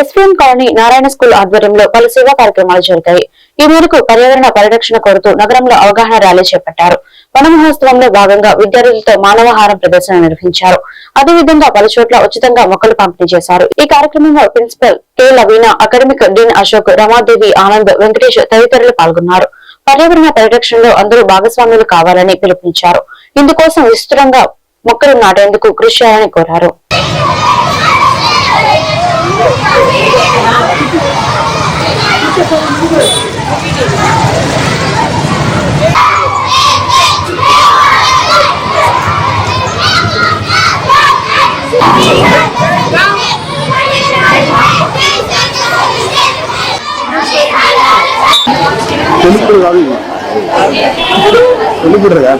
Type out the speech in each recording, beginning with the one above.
SPM colony Narayana school ఆధ్వర్యంలో పలు సేవా కార్యక్రమాలు జరిగాయి. ఈ మేరకు పర్యావరణ పరిరక్షణ కోరుతూ నగరంలో అవగాహన ర్యాలీ చేపట్టారు. వన మహోత్సవంలో భాగంగా విద్యార్థులతో మానవహారం ప్రదర్శన నిర్వహించారు. అదేవిధంగా పలు చోట్ల ఉచితంగా మొక్కలు పంపిణీ చేశారు. ఈ కార్యక్రమంలో principal K Lavina academic dean Ashok Ramadevi Anand Venkatesh తదితరులు పాల్గొన్నారు. పర్యావరణ పరిరక్షణలో అందరూ భాగస్వాములు కావాలని పిలుపునిచ్చారు. ఇందుకోసం విస్తృతంగా మొక్కలు నాటేందుకు కృషి చేయాలని కోరారు. சொல்லிப்படுறாரு சொல்லிப்படுறதா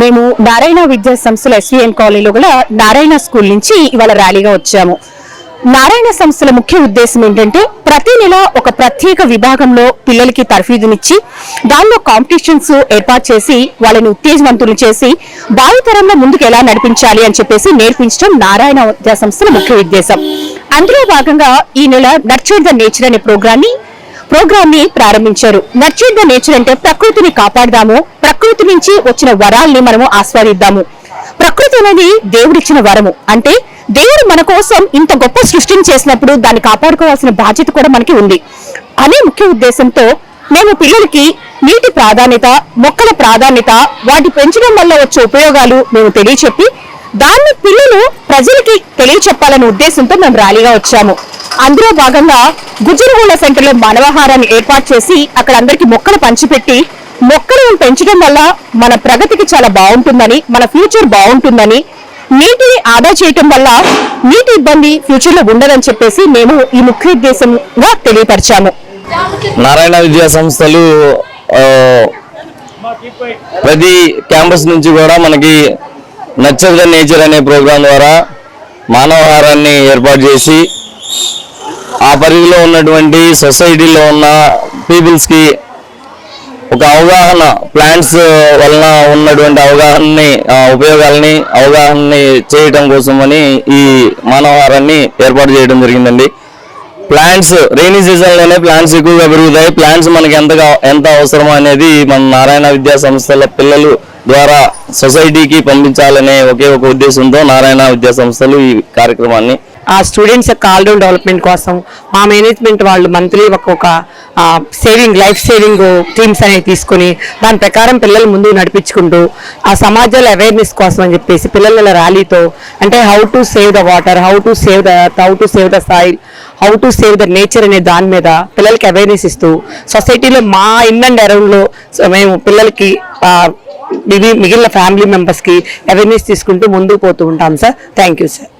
మేము నారాయణ విద్యా సంస్థల ఎస్విఎన్ కాలనీలో గల నారాయణ స్కూల్ నుంచి ఇవాళ ర్యాలీగా వచ్చాము. నారాయణ సంస్థల ముఖ్య ఉద్దేశం ఏంటంటే ప్రతి నెల ఒక ప్రత్యేక విభాగంలో పిల్లలకి తర్ఫీదునిచ్చి దానిలో కాంపిటీషన్స్ ఏర్పాటు చేసి వాళ్ళని ఉత్తేజవంతులు చేసి భావితరంలో ముందుకు ఎలా నడిపించాలి అని చెప్పేసి నేర్పించడం నారాయణ విద్యా సంస్థల ముఖ్య ఉద్దేశం. అందులో భాగంగా ఈ నెల నర్చర్ ద నేచర్ అనే ప్రోగ్రాన్ని ప్రోగ్రామ్ని ప్రారంభించారు. నర్చర్ ద నేచర్ అంటే ప్రకృతిని కాపాడదాము. ప్రకృతి నుంచి వచ్చిన వరాల్ని మనము ఆస్వాదిద్దాము. ప్రకృతి అనేది దేవుడిచ్చిన వరము. అంటే దేవుడు మన కోసం ఇంత గొప్ప సృష్టిని చేసినప్పుడు దాన్ని కాపాడుకోవాల్సిన బాధ్యత కూడా మనకి ఉంది. అనే ముఖ్య ఉద్దేశంతో మేము పిల్లలకి నీటి ప్రాధాన్యత మొక్కల ప్రాధాన్యత వాటి పెంచడం వల్ల వచ్చే ఉపయోగాలు మేము తెలియచెప్పి దాన్ని పిల్లలు ప్రజలకి తెలియచెప్పాలనే ఉద్దేశంతో మేము ర్యాలీగా వచ్చాము. అందులో భాగంగా గుజ్జరగూడ సెంటర్లో మానవహారాన్ని మానవాహారాన్ని ఏర్పాటు చేసి అక్కడ అందరికీ మొక్కలు పంచిపెట్టి మొక్కలను పెంచడం వల్ల మన ప్రగతికి చాలా బాగుంటుందని మన ఫ్యూచర్ బాగుంటుందని నీటిని ఆదా చేయటం వల్ల నీటి ఇబ్బంది ఫ్యూచర్లో ఉండదని చెప్పేసి మేము ఈ ముఖ్య ఉద్దేశంగా తెలియపరిచాము. నారాయణ విద్యా సంస్థలు ప్రతి క్యాంపస్ నుంచి కూడా మనకి నచ్చర్ నేచర్ అనే ప్రోగ్రాం ద్వారా మానవహారాన్ని ఏర్పాటు చేసి ఆ పరిధిలో ఉన్నటువంటి సొసైటీలో ఉన్న పీపుల్స్కి ఒక అవగాహన ప్లాంట్స్ వలన ఉన్నటువంటి అవగాహనని ఉపయోగాలని అవగాహనని చేయటం కోసమని ఈ మానవహారాన్ని ఏర్పాటు చేయడం జరిగిందండి. ప్లాంట్స్ రైనీ సీజన్లోనే ప్లాంట్స్ ఎక్కువగా పెరుగుతాయి. ప్లాంట్స్ మనకి ఎంత ఎంత అవసరమో అనేది మన నారాయణ విద్యా సంస్థల పిల్లలు ద్వారా సొసైటీకి పంపించాలనే ఒకే ఒక ఉద్దేశంతో నారాయణ విద్యా సంస్థలు ఈ కార్యక్రమాన్ని ఆ స్టూడెంట్స్ యొక్క ఆల్రౌండ్ డెవలప్మెంట్ కోసం మా మేనేజ్మెంట్ వాళ్ళు మంత్లీ ఒక్కొక్క సేవింగ్ లైఫ్ సేవింగ్ టీమ్స్ అనేవి తీసుకొని దాని ప్రకారం పిల్లలు ముందు నడిపించుకుంటూ ఆ సమాజాల అవేర్నెస్ కోసం అని చెప్పేసి పిల్లల ర్యాలీతో అంటే how to save the water how to save the how to save the soil how to save the nature అనే దాని మీద పిల్లలకి అవేర్నెస్ ఇస్తూ సొసైటీలో మా ఇన్ అండ్ అరౌండ్లో మేము పిల్లలకి మిగిలిన ఫ్యామిలీ మెంబర్స్కి అవేర్నెస్ తీసుకుంటూ ముందుకు పోతూ ఉంటాం సార్ థ్యాంక్ యూ సార్